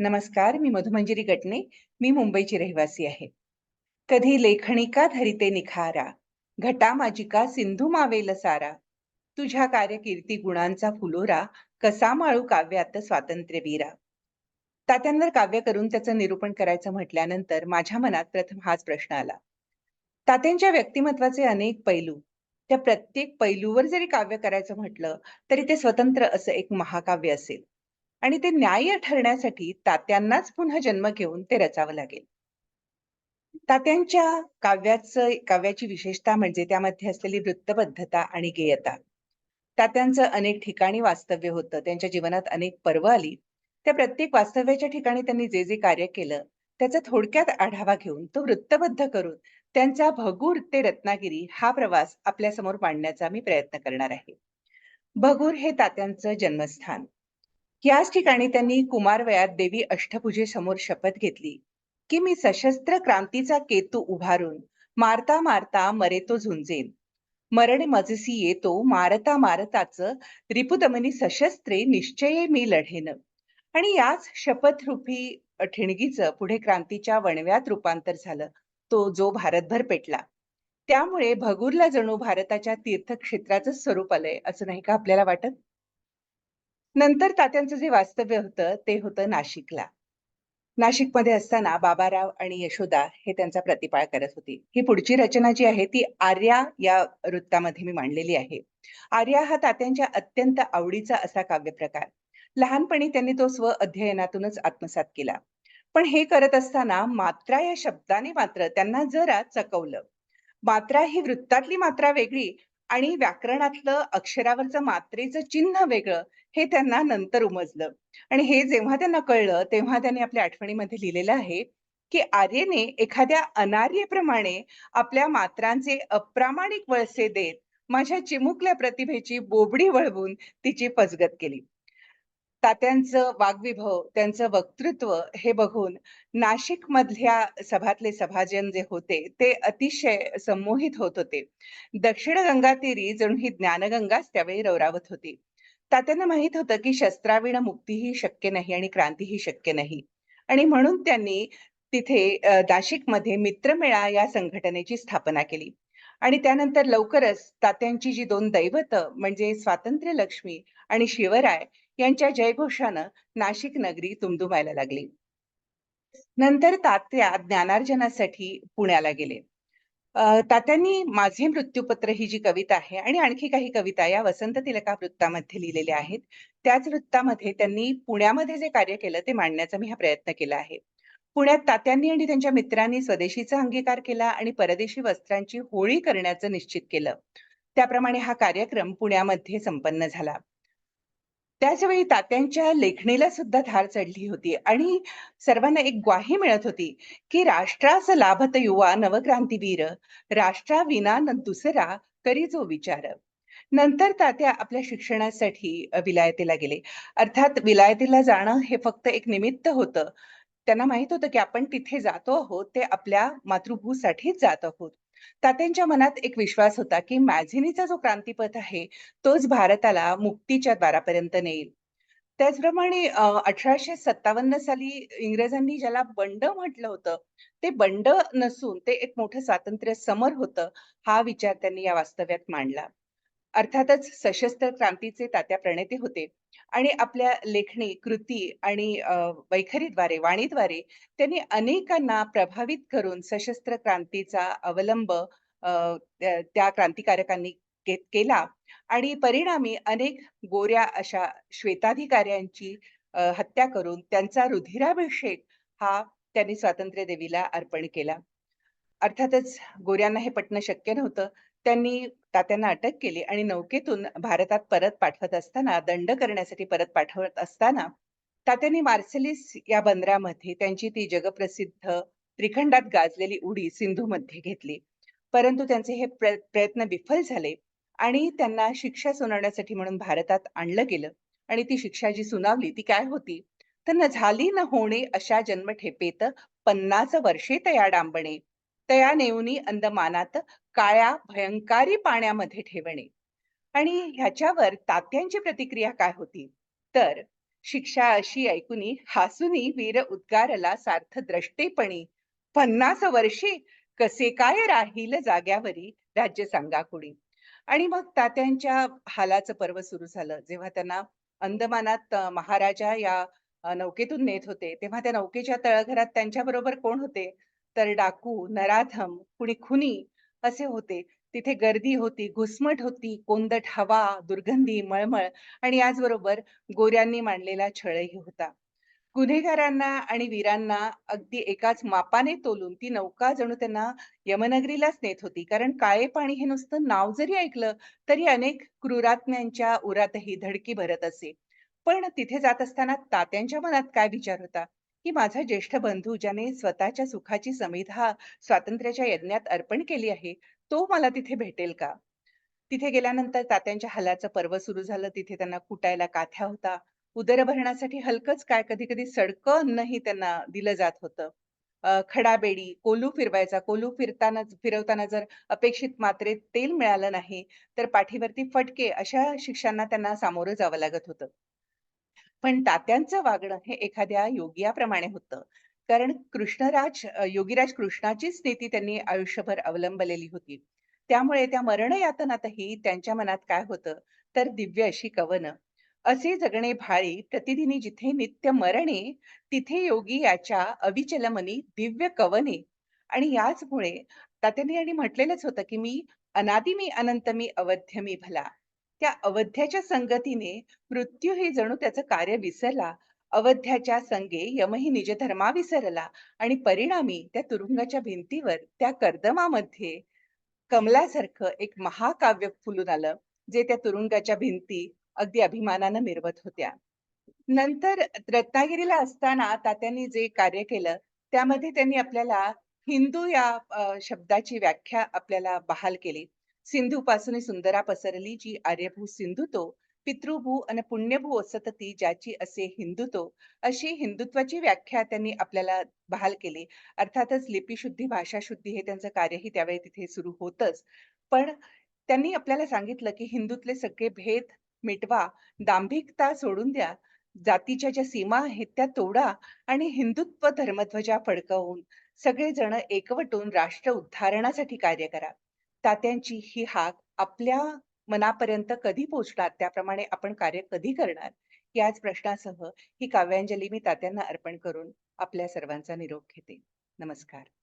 नमस्कार, मी मधुमंजिरी गटने मी मुंबईची रहिवासी आहे. कधी लेखणिका धरिते निखारा, घटा माजिका सिंधू मावेल सारा. तुझ्या कार्यकीर्ती गुणांचा फुलोरा, कसा माळू काव्यात स्वातंत्र्यवीरा. तात्यांवर काव्य करून त्याचं निरूपण करायचं म्हटल्यानंतर माझ्या मनात प्रथम हाच प्रश्न आला. तात्यांच्या व्यक्तिमत्वाचे अनेक पैलू, त्या प्रत्येक पैलूवर जरी काव्य करायचं म्हटलं, तरी ते स्वतंत्र असं एक महाकाव्य असेल. आणि ते न्याय्य ठरण्यासाठी तात्यांनाच पुन्हा जन्म घेऊन ते रचावं लागेल. तात्यांच्या काव्याचं काव्याची विशेषता म्हणजे त्यामध्ये असलेली वृत्तबद्धता आणि गेयता. तात्यांचं अनेक ठिकाणी वास्तव्य होतं. त्यांच्या जीवनात अनेक पर्व आली. त्या प्रत्येक वास्तव्याच्या ठिकाणी त्यांनी जे जे कार्य केलं, त्याचा थोडक्यात आढावा घेऊन तो वृत्तबद्ध करून त्यांचा भगूर ते रत्नागिरी हा प्रवास आपल्यासमोर मांडण्याचा मी प्रयत्न करणार आहे. भगूर हे तात्यांचं जन्मस्थान. याच ठिकाणी त्यांनी कुमार वयात देवी अष्टभुजेसमोर शपथ घेतली, की मी सशस्त्र क्रांतीचा केतू उभारून मारता मारता मरेतो झुंजेन. मरण मजसी येतो मारता मारताच रिपुदमनी सशस्त्रे निश्चये मी लढेन. आणि याच शपथरूपी ठिणगीचं पुढे क्रांतीच्या वणव्यात रूपांतर झालं. तो जो भारतभर पेटला. त्यामुळे भगूरला जणू भारताच्या तीर्थक्षेत्राचं स्वरूप आलंय, असं नाही का आपल्याला वाटत? नंतर तात्यांचं जे वास्तव्य होतं ते होतं नाशिकला. नाशिकमध्ये असताना बाबाराव आणि यशोदा हे त्यांचा प्रतिपाळ करत होती ही पुढची रचना जी आहे ती आर्या या वृत्तामध्ये मी मांडलेली आहे. आर्या हा तात्यांच्या अत्यंत आवडीचा असा काव्यप्रकार. लहानपणी त्यांनी तो स्व अध्ययनातूनच आत्मसात केला. पण हे करत असताना मात्रा या शब्दाने मात्र त्यांना जरा चकवलं. मात्रा ही वृत्तातली मात्रा वेगळी आणि व्याकरणातलं अक्षरावरचं मात्रेचं चिन्ह वेगळं हे त्यांना नंतर उमजलं. आणि हे जेव्हा त्यांना कळलं, तेव्हा त्यांनी आपल्या आठवणीमध्ये लिहिलेलं आहे, की आर्यने एखाद्या अनार्यप्रमाणे आपल्या मात्रांचे अप्रामाणिक वळसे देत माझ्या चिमुकल्या प्रतिभेची बोबडी वळवून तिची फसगत केली. तात्यांचं वाग्विभव, त्यांचं वक्तृत्व हे बघून नाशिक मधल्या सभातले सभाजन जे होते, ते अतिशय संमोहित होत होते. दक्षिण गंगा तीरी जणू ही ज्ञानगंगाच त्यावेळी रवरावत होती. तात्यांना माहीत होतं, की शस्त्राविण मुक्तीही शक्य नाही आणि क्रांतीही शक्य नाही. आणि म्हणून त्यांनी तिथे नाशिकमध्ये मित्रमेळा या संघटनेची स्थापना केली. आणि त्यानंतर लवकरच तात्यांची जी दोन दैवत म्हणजे स्वातंत्र्य लक्ष्मी आणि शिवराय यांच्या जयघोषानं नाशिक नगरी दुमदुमायला लागली. नंतर तात्या ज्ञानार्जनासाठी पुण्याला गेले. तात्यांनी माझे मृत्यूपत्र ही जी कविता आहे आणि आणखी काही कविता या वसंत तिलका वृत्तामध्ये लिहिलेल्या आहेत. त्याच वृत्तामध्ये त्यांनी पुण्यामध्ये जे कार्य केलं ते मांडण्याचा मी हा प्रयत्न केला आहे. पुण्यात तात्यांनी आणि त्यांच्या मित्रांनी स्वदेशीचा अंगीकार केला आणि परदेशी वस्त्रांची होळी करण्याचं निश्चित केलं. त्याप्रमाणे हा कार्यक्रम पुण्यामध्ये संपन्न झाला. त्याचवेळी तात्यांच्या लेखणीला सुद्धा धार चढली होती आणि सर्वांना एक ग्वाही मिळत होती, की राष्ट्रास लाभत युवा नवक्रांतीवीर, राष्ट्राविना दुसरा करी जो विचार. नंतर तात्या आपल्या शिक्षणासाठी विलायतीला गेले. अर्थात विलायतीला जाणं हे फक्त एक निमित्त होतं. त्यांना माहीत होतं, की आपण तिथे जातो आहोत, ते आपल्या मातृभूसाठीच जात आहोत. तात्यांच्या मनात एक विश्वास होता, की मॅझिनीचा जो क्रांतीपथ आहे, तोच भारताला मुक्तीच्या द्वारापर्यंत नेईल. त्याचप्रमाणे अठराशे सत्तावन्न साली इंग्रजांनी ज्याला बंड म्हटलं होतं, ते बंड नसून ते एक मोठं स्वातंत्र्य समर होतं, हा विचार त्यांनी या वास्तव्यात मांडला. अर्थातच सशस्त्र क्रांतीचे तात्या प्रणेते होते आणि आपल्या लेखणी, कृती आणि वैखरीद्वारे, वाणीद्वारे त्यांनी अनेकांना प्रभावित करून सशस्त्र क्रांतीचा अवलंब त्या क्रांतिकारकांनी केला आणि परिणामी अनेक गोऱ्या अशा श्वेताधिकाऱ्यांची हत्या करून त्यांचा रुधिराभिषेक हा त्यांनी स्वातंत्र्य देवीला अर्पण केला. अर्थातच गोऱ्यांना हे पटणं शक्य नव्हतं. त्यांनी तात्यांना अटक केली आणि नौकेतून भारतात परत पाठवत असताना, दंड करण्यासाठी परत पाठवत असताना, तात्यांनी मार्सेलिस या बंदरामध्ये त्यांची ती जगप्रसिद्ध त्रिखंडात गाजलेली उडी सिंधूमध्ये घेतली. परंतु त्यांचे हे प्रयत्न विफल झाले आणि त्यांना शिक्षा सुनावण्यासाठी म्हणून भारतात आणलं गेलं आणि ती शिक्षा जी सुनावली ती काय होती? तर "न झाली न होणे अशा जन्मठेपेत, 50 वर्षे तया डांबणे. तया नेऊनी अंदमानात, काळ्या भयंकारी पाण्यामध्ये ठेवणे." आणि ह्याच्यावर तात्यांची प्रतिक्रिया काय होती? तर शिक्षा अशी ऐकुनी हासुनी वीर उद्गारला सार्थ द्रष्टेपणी पन्नास वर्षे कसे काय राहील जाग्यावरी राज्य सांगा कुणी आणि मग तात्यांच्या हालाचं पर्व सुरू झालं जेव्हा त्यांना अंदमानात महाराजा या नौकेतून नेत होते तेव्हा त्या नौकेच्या तळघरात त्यांच्या बरोबर कोण होते तर डाकू नराधम कुणी खुनी असे होते. तिथे गर्दी होती घुसमट होती कोंदट हवा दुर्गंधी मळमळ आणि याचबरोबर गोऱ्यांनी मांडलेला छळही होता. गुन्हेगारांना आणि वीरांना अगदी एकाच मापाने तोलून ती नौका जणू त्यांना यमनगरीलाच नेत होती. कारण काळे पाणी हे नुसतं नाव जरी ऐकलं तरी अनेक क्रूरात्म्यांच्या उरातही धडकी भरत असे. पण तिथे जात असताना तात्यांच्या मनात काय विचार होता? की माझा ज्येष्ठ बंधू ज्याने स्वतःच्या सुखाची समिधा स्वातंत्र्याच्या यज्ञात अर्पण केली आहे तो मला तिथे भेटेल का तिथे गेल्यानंतर तात्यांच्या हलाचं पर्व सुरू झालं. तिथे त्यांना कुटायला काथ्या होता. उदरभरणासाठी हलकंच काय कधी-कधी सडकं अन्नही त्यांना दिलं जात होतं. खडाबेडी, कोलू फिरवायचा. कोलू फिरताना फिरवताना जर अपेक्षित मात्रेत तेल मिळालं नाही, तर पाठीवरती फटके अशा शिक्षांना त्यांना सामोरं जावं लागत होतं. पण तात्यांचं वागणं हे एखाद्या योगियाप्रमाणे होतं. कारण कृष्णराज योगीराज कृष्णाचीच स्थिती त्यांनी आयुष्यभर अवलंबलेली होती. त्यामुळे त्या मरणयातनातही त्यांच्या मनात काय होतं, तर दिव्य अशी कवनं. असे जगणे भाळी प्रतिदिनी जिथे नित्य मरणे, तिथे योगी याच्या अविचलमनी दिव्य कवने. आणि याचमुळे तात्यांनी आणि म्हटलेलंच होतं, की "मी अनादि मी अनंत मी अवध्य मी भला." त्या अवध्याच्या संगतीने मृत्यूही जणू त्याचं कार्य विसरला. अवध्याच्या संगे यमही निज धर्मा विसरला आणि परिणामी त्या तुरुंगाच्या भिंतीवर त्या कर्दमामध्ये कमलासारखं एक महाकाव्य फुलून आलं, जे त्या तुरुंगाच्या भिंती अगदी अभिमानानं मिरवत होत्या. नंतर रत्नागिरीला असताना तात्यांनी जे कार्य केलं, त्यामध्ये त्यांनी आपल्याला हिंदू या अ, शब्दाची व्याख्या आपल्याला बहाल केली. सिंधूपासून सुंदरा पसरली जी आर्यभू सिंधू तो, पितृभू आणि पुण्यभू असत ती ज्याची असे हिंदुतो. अशी हिंदुत्वाची व्याख्या त्यांनी आपल्याला बहाल केली. अर्थातच लिपीशुद्धी भाषाशुद्धी हे त्यांचं कार्यही त्यावेळी तिथे सुरू होतच पण त्यांनी आपल्याला सांगितलं, की हिंदूतले सगळे भेद मिटवा, दांभिकता सोडून द्या. जातीच्या ज्या सीमा आहेत त्या तोडा आणि हिंदुत्व धर्मध्वजा फडकवून सगळेजण एकवटून राष्ट्र उद्धारणासाठी कार्य करा. तात्यांची ही हाक आपल्या मनापर्यंत कधी पोहोचणार, त्याप्रमाणे आपण कार्य कधी करणार? याच प्रश्नासह ही काव्यांजली मी तात्यांना अर्पण करून आपल्या सर्वांचा निरोप घेते. नमस्कार.